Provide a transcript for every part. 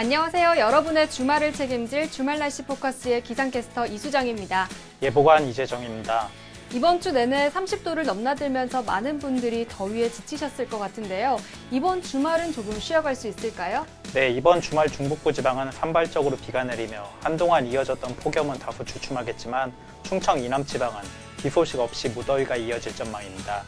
안녕하세요. 여러분의 주말을 책임질 주말 날씨 포커스의 기상캐스터 이수정입니다. 예보관 이재정입니다. 이번 주 내내 30도를 넘나들면서 많은 분들이 더위에 지치셨을 것 같은데요. 이번 주말은 조금 쉬어갈 수 있을까요? 네, 이번 주말 중북부 지방은 산발적으로 비가 내리며 한동안 이어졌던 폭염은 다소 주춤하겠지만 충청 이남 지방은 비 소식 없이 무더위가 이어질 전망입니다.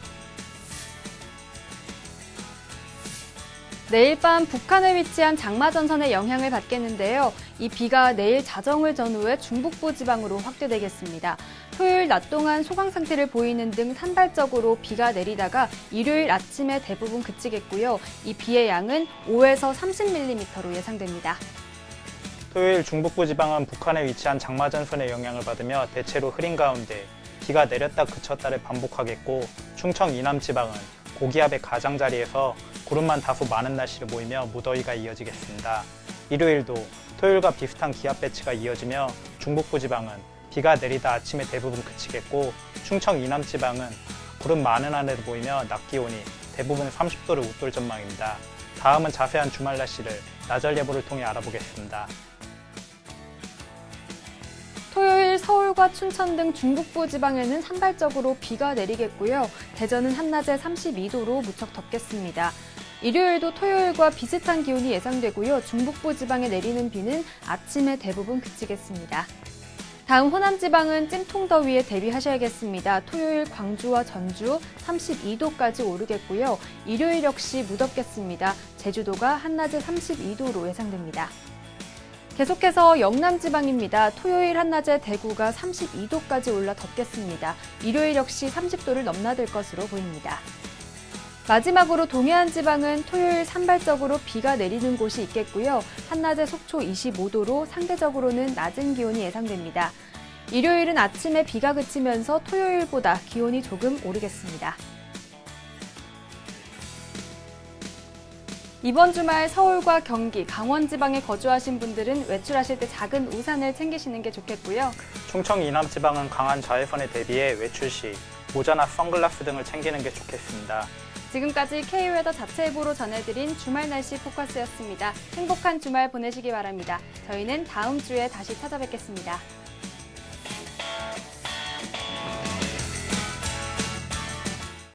내일 밤 북한에 위치한 장마전선의 영향을 받겠는데요. 이 비가 내일 자정을 전후해 중북부 지방으로 확대되겠습니다. 토요일 낮 동안 소강 상태를 보이는 등 산발적으로 비가 내리다가 일요일 아침에 대부분 그치겠고요. 이 비의 양은 5에서 30mm로 예상됩니다. 토요일 중북부 지방은 북한에 위치한 장마전선의 영향을 받으며 대체로 흐린 가운데 비가 내렸다 그쳤다를 반복하겠고 충청 이남 지방은 고기압의 가장자리에서 구름만 다소 많은 날씨를 보이며 무더위가 이어지겠습니다. 일요일도 토요일과 비슷한 기압 배치가 이어지며 중북부 지방은 비가 내리다 아침에 대부분 그치겠고 충청 이남 지방은 구름 많은 하늘을 보이며 낮 기온이 대부분 30도를 웃돌 전망입니다. 다음은 자세한 주말 날씨를 나절 예보를 통해 알아보겠습니다. 서울과 춘천 등 중북부 지방에는 산발적으로 비가 내리겠고요. 대전은 한낮에 32도로 무척 덥겠습니다. 일요일도 토요일과 비슷한 기온이 예상되고요. 중북부 지방에 내리는 비는 아침에 대부분 그치겠습니다. 다음 호남 지방은 찜통 더위에 대비하셔야겠습니다. 토요일 광주와 전주 32도까지 오르겠고요. 일요일 역시 무덥겠습니다. 제주도가 한낮에 32도로 예상됩니다. 계속해서 영남 지방입니다. 토요일 한낮에 대구가 32도까지 올라 덥겠습니다. 일요일 역시 30도를 넘나들 것으로 보입니다. 마지막으로 동해안 지방은 토요일 산발적으로 비가 내리는 곳이 있겠고요. 한낮에 속초 25도로 상대적으로는 낮은 기온이 예상됩니다. 일요일은 아침에 비가 그치면서 토요일보다 기온이 조금 오르겠습니다. 이번 주말 서울과 경기, 강원 지방에 거주하신 분들은 외출하실 때 작은 우산을 챙기시는 게 좋겠고요. 충청 이남 지방은 강한 자외선에 대비해 외출 시 모자나 선글라스 등을 챙기는 게 좋겠습니다. 지금까지 K웨더 자체 예보로 전해드린 주말 날씨 포커스였습니다. 행복한 주말 보내시기 바랍니다. 저희는 다음 주에 다시 찾아뵙겠습니다.